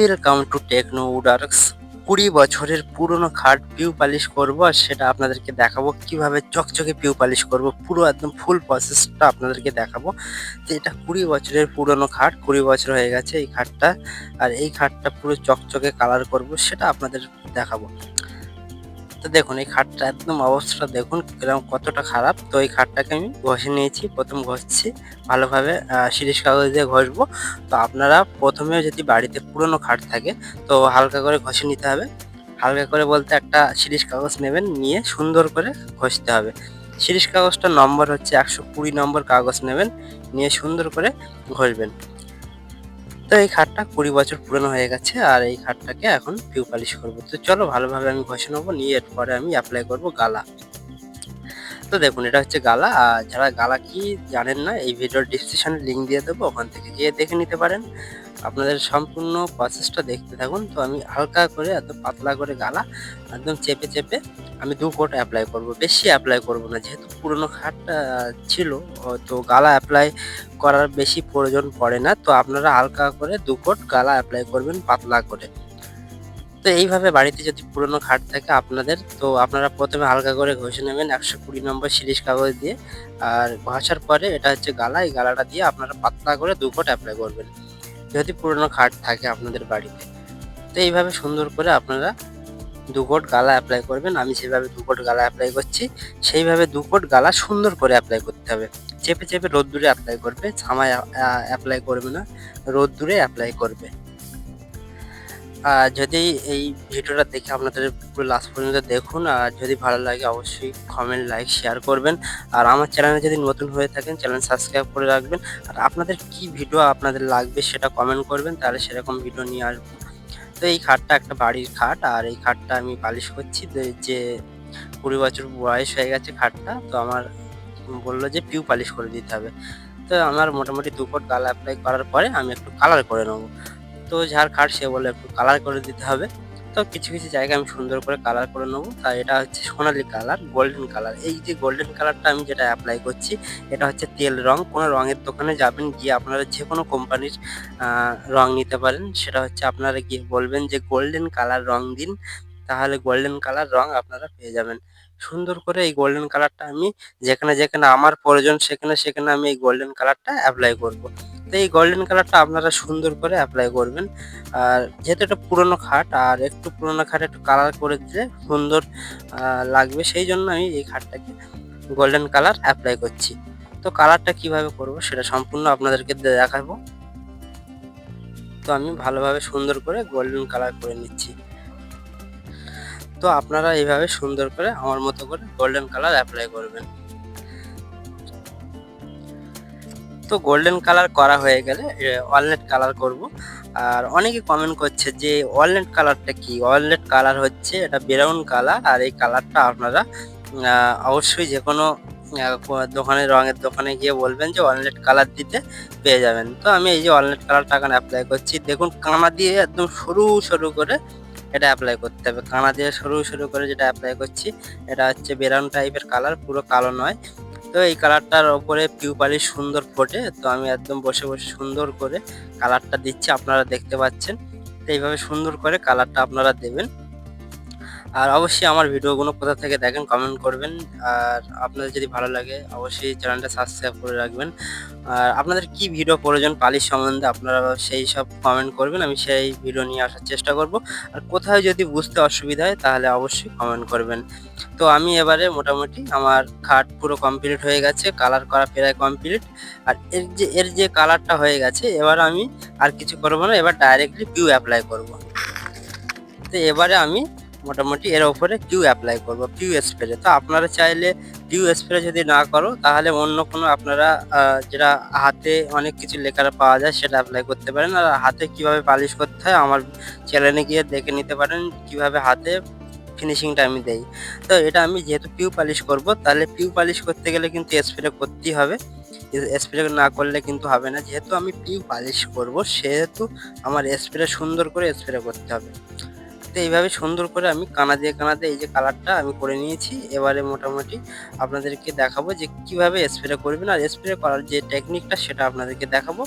Welcome to techno উডার্কস কুড়ি বছরের পুরনো খাট পিউ পালিশ করব আর সেটা আপনাদেরকে দেখাবো। কীভাবে চকচকে পিউ পালিশ করব, পুরো একদম ফুল প্রসেসটা আপনাদেরকে দেখাবো। তো এটা কুড়ি বছরের পুরনো খাট, কুড়ি বছর হয়ে গেছে এই খাটটা। আর এই খাটটা পুরো চকচকে কালার করব, সেটা আপনাদের দেখাবো। তো দেখুন, এই খাটটা একদম অবস্থাটা দেখুন কীরকম কতটা খারাপ। তো এই খাটটাকে আমি ঘষে নিয়েছি, প্রথম ঘষছি, ভালোভাবে শিরিষ কাগজ দিয়ে ঘষবো। তো আপনারা প্রথমে যদি বাড়িতে পুরনো খাট থাকে, তো হালকা করে ঘষে নিতে হবে। হালকা করে বলতে একটা শিরিষ কাগজ নেবেন, নিয়ে সুন্দর করে ঘষতে হবে। শিরিষ কাগজটার নম্বর হচ্ছে একশো কুড়ি নম্বর কাগজ নেবেন, নিয়ে সুন্দর করে ঘষবেন। তো এই খাটটা কুড়ি বছর পুরনো হয়ে গেছে আর এই খাটটাকে এখন পিউ পালিশ করব। তো চলো ভালোভাবে আমি ঘষে নেব, নিয়ে এরপরে আমি অ্যাপ্লাই করব গালা। তো দেখুন, এটা হচ্ছে গালা। আর যারা গালা কি জানেন না, এই ভিডিওর ডিসক্রিপশনে লিঙ্ক দিয়ে দেবো, ওখান থেকে গিয়ে দেখে নিতে পারেন। আপনাদের সম্পূর্ণ প্রসেসটা দেখতে থাকুন। তো আমি হালকা করে, এত পাতলা করে গালা, একদম চেপে চেপে আমি দু কোট অ্যাপ্লাই করব। বেশি অ্যাপ্লাই করব না, যেহেতু পুরনো খাটটা ছিল, তো গালা অ্যাপ্লাই করার বেশি প্রয়োজন পড়ে না। তো আপনারা হালকা করে দু কোট গালা অ্যাপ্লাই করবেন, পাতলা করে। তো এইভাবে বাড়িতে যদি পুরনো খাট থাকে আপনাদের, তো আপনারা প্রথমে হালকা করে ঘষে নেবেন একশো কুড়ি নম্বর সিরিজ কাগজ দিয়ে। আর ঘষার পরে এটা হচ্ছে গালা, এই গালাটা দিয়ে আপনারা পাতলা করে দু কোট অ্যাপ্লাই করবেন, যদি পুরনো খাট থাকে আপনাদের বাড়িতে। তো এইভাবে সুন্দর করে আপনারা দু কোট গালা অ্যাপ্লাই করবেন, আমি সেভাবে দু কোট গালা অ্যাপ্লাই করছি, সেইভাবে দু কোট গালা সুন্দর করে অ্যাপ্লাই করতে হবে। চেপে চেপে রোদ্দুরে অ্যাপ্লাই করবে ছামায় অ্যাপ্লাই করবে না, রোদ্দুরে অ্যাপ্লাই করবে। যদি এই ভিডিওটা দেখে আপনাদের পুরো লাস্ট পর্যন্ত দেখুন, আর যদি ভালো লাগে অবশ্যই কমেন্ট লাইক শেয়ার করবেন। আর আমার চ্যানেলে যদি নতুন হয়ে থাকেন চ্যানেল সাবস্ক্রাইব করে রাখবেন। আর আপনাদের কি ভিডিও আপনাদের লাগবে সেটা কমেন্ট করবেন, তাহলে সেরকম ভিডিও নিয়ে আসব। তো এই খাটটা একটা বাড়ির খাট, আর এই খাটটা আমি পালিশ করছি। যে কুড়ি বছর বয়স হয়ে গেছে খাটটা, তো আমার বলল যে পিউ পালিশ করে দিতে হবে। তো আমার মোটামুটি দু ফুট কালার অ্যাপ্লাই করার পরে আমি একটু কালার করে নেব। তো যার কাঠ সে বলে একটু কালার করে দিতে হবে। তো কিছু কিছু জায়গায় আমি সুন্দর করে কালার করে নেব। তা এটা হচ্ছে সোনালি কালার গোল্ডেন কালার এই যে গোল্ডেন কালারটা আমি যেটা অ্যাপ্লাই করছি, এটা হচ্ছে তেল রং। কোনো রঙের দোকানে যাবেন, গিয়ে আপনারা যে কোনো কোম্পানির রং নিতে পারেন। সেটা হচ্ছে আপনারা গিয়ে বলবেন যে গোল্ডেন কালার রং দিন, তাহলে গোল্ডেন কালার রং আপনারা পেয়ে যাবেন। সুন্দর করে এই গোল্ডেন কালারটা আমি যেখানে যেখানে আমার প্রয়োজন সেখানে সেখানে আমি এই গোল্ডেন কালারটা অ্যাপ্লাই করব। তো এই গোল্ডেন কালারটা আপনারা সুন্দর করে অ্যাপ্লাই করবেন। আর যেহেতু এটা পুরোনো খাট, আর একটু পুরোনো খাট একটু কালার করে দিলে সুন্দর লাগবে। সেই জন্য আমি এই খাটটাকে গোল্ডেন কালার অ্যাপ্লাই করছি। তো কালারটা কীভাবে করব সেটা সম্পূর্ণ আপনাদেরকে দেখাবো। তো আমি ভালোভাবে সুন্দর করে গোল্ডেন কালার করে নিচ্ছি। তো আপনারা এইভাবে সুন্দর করে আমার মতো করে গোল্ডেন কালার অ্যাপ্লাই করবেন। তো গোল্ডেন কালার করা হয়ে গেলে ওয়ালনেট কালার করব। আর অনেকে কমেন্ট করছে যে ওয়ালনেট কালারটা কি? ওয়ালনেট কালার হচ্ছে এটা ব্রাউন কালার আর এই কালারটা আপনারা অবশ্যই যে কোনো দোকানে রঙের দোকানে গিয়ে বলবেন যে ওয়ালনেট কালার দিতে পেয়ে যাবেন। তো আমি এই যে ওয়ালনেট কালারটা এখন অ্যাপ্লাই করছি। দেখুন, কানা দিয়ে একদম সরু সরু করে এটা অ্যাপ্লাই করতে হবে। কানা দিয়ে সরু সরু করে যেটা অ্যাপ্লাই করছি, এটা হচ্ছে বেরাউন টাইপের কালার পুরো কালো নয়। তো এই কালারটার ওপরে পিউ পালিশ সুন্দর ফোটে, তো আমি একদম বসে বসে সুন্দর করে কালারটা দিচ্ছি, আপনারা দেখতে পাচ্ছেন। তো এইভাবে সুন্দর করে কালারটা আপনারা দেবেন। আর অবশ্যই আমার ভিডিওগুলো কোথা থেকে দেখেন কমেন্ট করবেন। আর আপনাদের যদি ভালো লাগে, অবশ্যই চ্যানেলটা সাবস্ক্রাইব করে রাখবেন। আর আপনাদের কি ভিডিও প্রয়োজন পালিশ সম্বন্ধে আপনারা সেই সব কমেন্ট করবেন, আমি সেই ভিডিও নিয়ে আসার চেষ্টা করব। আর কোথাও যদি বুঝতে অসুবিধা হয়, তাহলে অবশ্যই কমেন্ট করবেন। তো আমি এবারে মোটামুটি আমার খাট পুরো কমপ্লিট হয়ে গেছে কালার করা প্রায় কমপ্লিট আর এর যে এর যে কালারটা হয়ে গেছে, এবার আমি আর কিছু করব না, এবার ডাইরেক্টলি পিউ অ্যাপ্লাই করব। তো এবারে আমি মোটামুটি এর ওপরে কিউ অ্যাপ্লাই করব কিউ স্প্রে তো। আপনারা চাইলে কিউ স্প্রে যদি না করো, তাহলে অন্য কোনো আপনারা যেটা হাতে অনেক কিছু লেখার পাওয়া যায় সেটা অ্যাপ্লাই করতে পারেন। আর হাতে কীভাবে পালিশ করতে হয় আমার চ্যানেলে গিয়ে দেখে নিতে পারেন কীভাবে হাতে ফিনিশিংটা আমি দেই। তো এটা আমি যেহেতু পিউ পালিশ করব, তাহলে পিউ পালিশ করতে গেলে কিন্তু স্প্রে করতেই হবে। স্প্রে না করলে কিন্তু হবে না। যেহেতু আমি পিউ পালিশ করব, সেহেতু আমার স্প্রে সুন্দর করে স্প্রে করতে হবে। এইভাবে সুন্দর করে আমি কানা দিয়ে কানা দিয়ে এই যে কালারটা আমি করে নিয়েছি। এবারে মোটামুটি আপনাদেরকে দেখাবো যে কীভাবে স্প্রে করবেন আর স্প্রে করার যে টেকনিকটা সেটা আপনাদেরকে দেখাবো।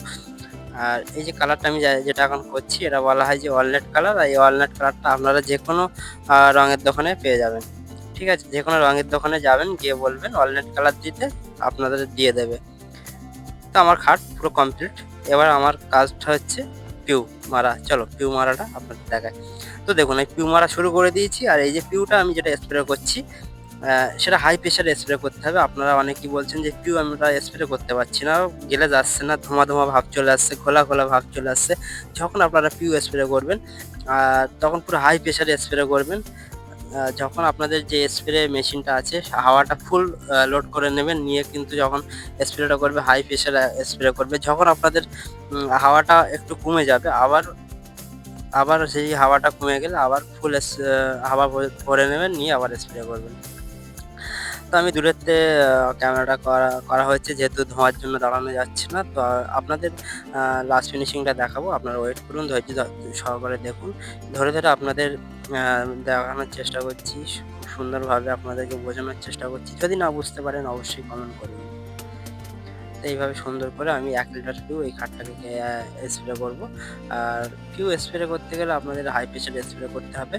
আর এই যে কালারটা আমি যেটা এখন করছি, এটা বলা হয় যে ওয়ালনাট কালার আর এই ওয়ালনাট কালারটা আপনারা যে কোনো রঙের দোকানে পেয়ে যাবেন। ঠিক আছে? যে কোনো রঙের দোকানে যাবেন, গিয়ে বলবেন ওয়ালনাট কালার দিতে আপনাদের দিয়ে দেবে। তো আমার খাট পুরো কমপ্লিট এবার আমার কাজটা হচ্ছে পিউ মারা। চলো পিউ মারাটা আপনাদের দেখায় তো দেখুন এই পিউ মারা শুরু করে দিয়েছি আর এই যে পিউটা আমি যেটা স্প্রে করছি সেটা হাই প্রেশারে স্প্রে করতে হবে। আপনারা অনেকেই বলছেন যে পিউ আমরা স্প্রে করতে পারছি না, গেলে যাচ্ছে না, ধোঁয়া ধোঁয়া ভাব চলে আসছে খোলা খোলা ভাব চলে আসছে। যখন আপনারা পিউ স্প্রে করবেন তখন পুরো হাই প্রেশারে স্প্রে করবেন। যখন আপনাদের যে স্প্রে মেশিনটা আছে, হাওয়াটা ফুল লোড করে নেবেন, নিয়ে কিন্তু যখন স্প্রেটা করবে হাই প্রেশারে স্প্রে করবে। যখন আপনাদের হাওয়াটা একটু কমে যাবে, আবার আবার সেই হাওয়াটা কমে গেলে আবার ফুল হাওয়া ভরে- নেবেন, নিয়ে আবার স্প্রে করবেন। তো আমি দূরেতে ক্যামেরাটা করা করা হয়েছে, যেহেতু ধোঁয়ার জন্য দাঁড়ানো যাচ্ছে না, তো আপনাদের লাস্ট ফিনিশিংটা দেখাবো। আপনারা ওয়েট করুন, ধৈর্য সহকারে দেখুন। ধরে ধরে আপনাদের দেখানোর চেষ্টা করছি খুব সুন্দরভাবে আপনাদেরকে বোঝানোর চেষ্টা করছি। যদি না বুঝতে পারেন, অবশ্যই কমেন্ট করবেন। এইভাবে সুন্দর করে আমি এক লিটার পিউ এই খাটটাকে স্প্রে করব। আর পিউ স্প্রে করতে গেলে আপনাদের হাই প্রেশার স্প্রে করতে হবে।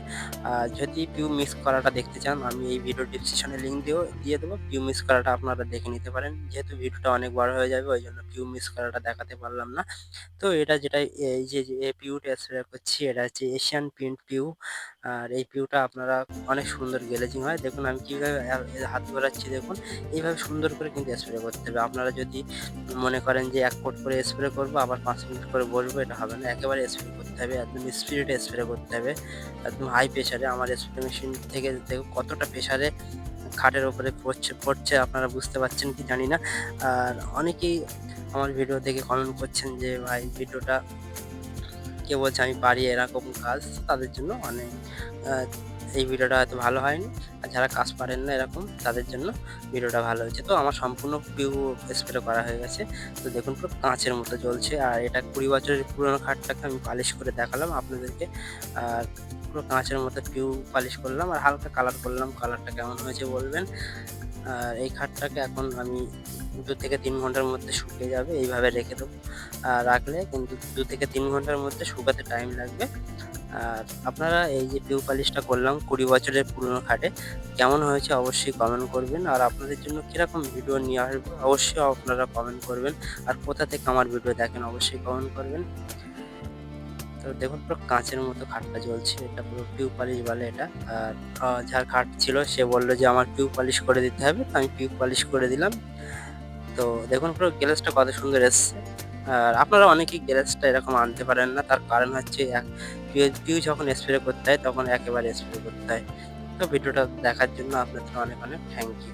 আর যদি পিউ মিক্স করাটা দেখতে চান, আমি এই ভিডিও ডিসক্রিপশনে লিঙ্ক দিও, দিয়ে দেবো। পিউ মিক্স করাটা আপনারা দেখে নিতে পারেন। যেহেতু ভিডিওটা অনেক বড় হয়ে যাবে, ওই জন্য পিউ মিক্স করাটা দেখাতে পারলাম না। তো এটা যেটা, এই যে যে পিউটা স্প্রে করছি, এটা হচ্ছে এশিয়ান প্রিন্ট পিউ আর এই পিউটা আপনারা অনেক সুন্দর গ্লেজিং হয়। দেখুন আমি কীভাবে হাত ঘোরাচ্ছি, দেখুন। এইভাবে সুন্দর করে কিন্তু স্প্রে করতে হবে। আপনারা যদি মনে করেন যে এক কোট করে স্প্রে করব, আবার পাঁচ মিনিট করে বসবো, এটা হবে না। একেবারে স্প্রে করতে হবে, একদম স্পিডে স্প্রে করতে হবে। একদম হাই প্রেশারে আমার স্প্রে মেশিন থেকে দেখো কতটা প্রেশারে খাটের ওপরে পড়ছে পড়ছে, আপনারা বুঝতে পারছেন কি জানি না। আর অনেকেই আমার ভিডিও দেখে কমেন্ট করছেন যে, ভাই ভিডিওটা কে বলছে আমি পারি এরকম কাজ তাদের জন্য অনেক এই ভিডিওটা হয়তো ভালো হয়নি। আর যারা কাজ পারেন না এরকম, তাদের জন্য ভিডিওটা ভালো হয়েছে। তো আমার সম্পূর্ণ পিউ স্প্রে করা হয়ে গেছে। তো দেখুন পুরো কাঁচের মতো জ্বলছে। আর এটা কুড়ি বছরের পুরোনো খাটটাকে আমি পালিশ করে দেখালাম আপনাদেরকে। আর পুরো কাঁচের মতো পিউ পালিশ করলাম। আর হালকা কালার করলাম। কালারটা কেমন হয়েছে বলবেন? আর এই খাটটাকে এখন আমি দু থেকে তিন ঘণ্টার মধ্যে শুকিয়ে যাবে, এইভাবে রেখে দেবো। আর রাখলে কিন্তু দু থেকে তিন ঘণ্টার মধ্যে শুকাতে টাইম লাগবে। আর আপনারা এই যে পিউ পালিশটা করলাম কুড়ি বছরের পুরনো খাটে, কেমন হয়েছে অবশ্যই কমেন্ট করবেন। আর আপনাদের জন্য কীরকম ভিডিও নিয়ে আসব, অবশ্যই আপনারা কমেন্ট করবেন। আর কোথা থেকে আমার ভিডিও দেখেন, অবশ্যই কমেন্ট করবেন। তো দেখুন পুরো কাঁচের মতো খাটটা জ্বলছে, এটা পুরো পিউ পালিশ বলে এটা। আর যার খাট ছিল সে বলল যে আমার পিউ পালিশ করে দিতে হবে, তো আমি পিউ পালিশ করে দিলাম। তো দেখুন পুরো গ্যালেসটা কত সুন্দর এসছে। আর আপনারা অনেকেই গ্যালেসটা এরকম আনতে পারেন না, তার কারণ হচ্ছে এক, পিউ যখন স্প্রে করতে হয় তখন একেবারে স্প্রে করতে হয়। তো ভিডিওটা দেখার জন্য আপনাদের অনেক অনেক থ্যাংক ইউ